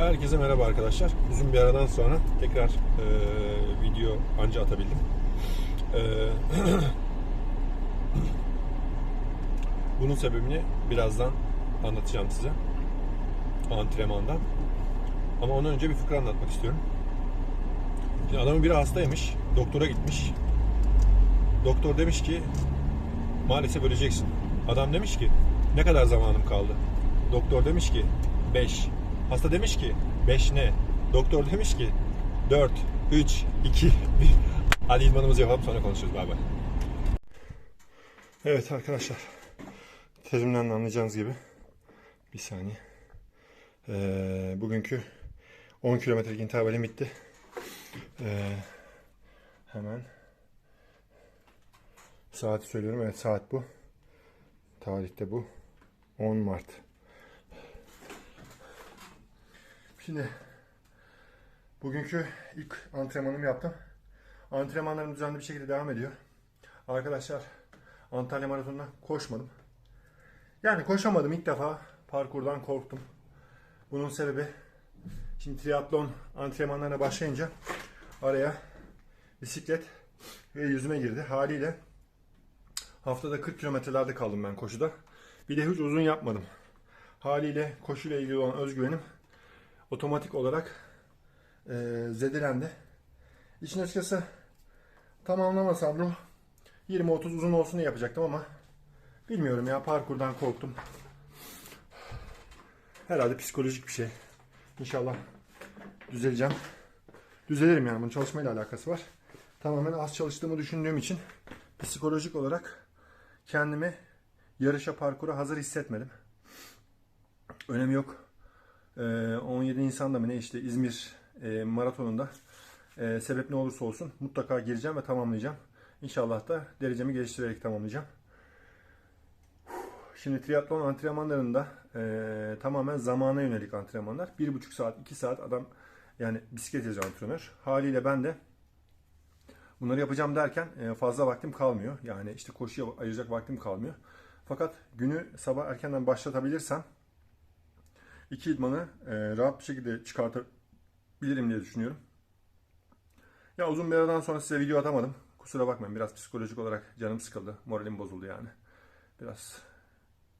Herkese merhaba arkadaşlar. Uzun bir aradan sonra tekrar e, video anca atabildim. E, bunun sebebini birazdan anlatacağım size. Antrenmandan. Ama ondan önce bir fıkra anlatmak istiyorum. Şimdi adamın biri hastaymış. Doktora gitmiş. Doktor demiş ki maalesef öleceksin. Adam demiş ki ne kadar zamanım kaldı? Doktor demiş ki 5. Hasta demiş ki 5 ne? Doktor demiş ki 4, 3, 2, 1. Hadi idmanımızı yapalım sonra konuşuruz. Bay bay. Evet arkadaşlar. Terimden de anlayacağınız gibi. Bir saniye. Ee, bugünkü 10 kilometrelik intervalim bitti. Ee, hemen saati söylüyorum. Evet saat bu. Tarihte bu. 10 Mart. Şimdi bugünkü ilk antrenmanımı yaptım. Antrenmanlarım düzenli bir şekilde devam ediyor. Arkadaşlar Antalya Maratonu'na koşmadım. Yani koşamadım ilk defa. Parkurdan korktum. Bunun sebebi şimdi triatlon antrenmanlarına başlayınca araya bisiklet ve yüzüme girdi. Haliyle haftada 40 kilometrelerde kaldım ben koşuda. Bir de hiç uzun yapmadım. Haliyle koşuyla ilgili olan özgüvenim otomatik olarak e, zedelendi. İşin açıkçası tamamlamasam da 20-30 uzun olsun diye yapacaktım ama bilmiyorum ya parkurdan korktum. Herhalde psikolojik bir şey. İnşallah düzeleceğim. Düzelirim yani bunun çalışmayla alakası var. Tamamen az çalıştığımı düşündüğüm için psikolojik olarak kendimi yarışa parkura hazır hissetmedim. Önemi yok. Ee, 17 Nisan'da mı ne işte İzmir e, maratonunda e, sebep ne olursa olsun mutlaka gireceğim ve tamamlayacağım. İnşallah da derecemi geliştirerek tamamlayacağım. Şimdi triatlon antrenmanlarında e, tamamen zamana yönelik antrenmanlar. 1,5 saat, 2 saat adam yani bisiklet yazıyor antrenör. Haliyle ben de bunları yapacağım derken e, fazla vaktim kalmıyor. Yani işte koşuya ayıracak vaktim kalmıyor. Fakat günü sabah erkenden başlatabilirsem iki idmanı e, rahat bir şekilde çıkartabilirim diye düşünüyorum. Ya uzun bir aradan sonra size video atamadım. Kusura bakmayın biraz psikolojik olarak canım sıkıldı. Moralim bozuldu yani. Biraz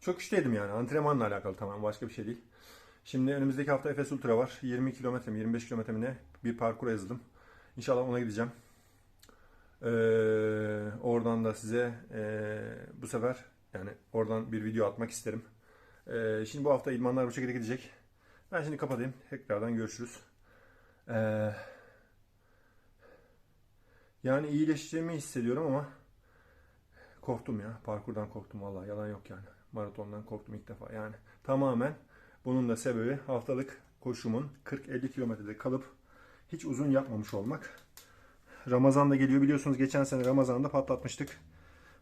çok işteydim yani. Antrenmanla alakalı tamamen başka bir şey değil. Şimdi önümüzdeki hafta Efes Ultra var. 20 kilometre mi 25 kilometre mi ne bir parkura yazıldım. İnşallah ona gideceğim. Ee, oradan da size e, bu sefer yani oradan bir video atmak isterim. Ee, şimdi bu hafta idmanlar bu şekilde gidecek. Ben şimdi kapatayım. Tekrardan görüşürüz. Ee, yani iyileşeceğimi hissediyorum ama korktum ya. Parkurdan korktum vallahi yalan yok yani. Maratondan korktum ilk defa yani. Tamamen bunun da sebebi haftalık koşumun 40-50 kilometrede kalıp hiç uzun yapmamış olmak. Ramazan da geliyor biliyorsunuz geçen sene Ramazan'da patlatmıştık.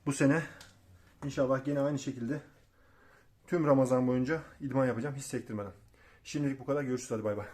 Bu sene inşallah yine aynı şekilde tüm Ramazan boyunca idman yapacağım hiç sektirmeden. Şimdilik bu kadar. Görüşürüz hadi bay bay.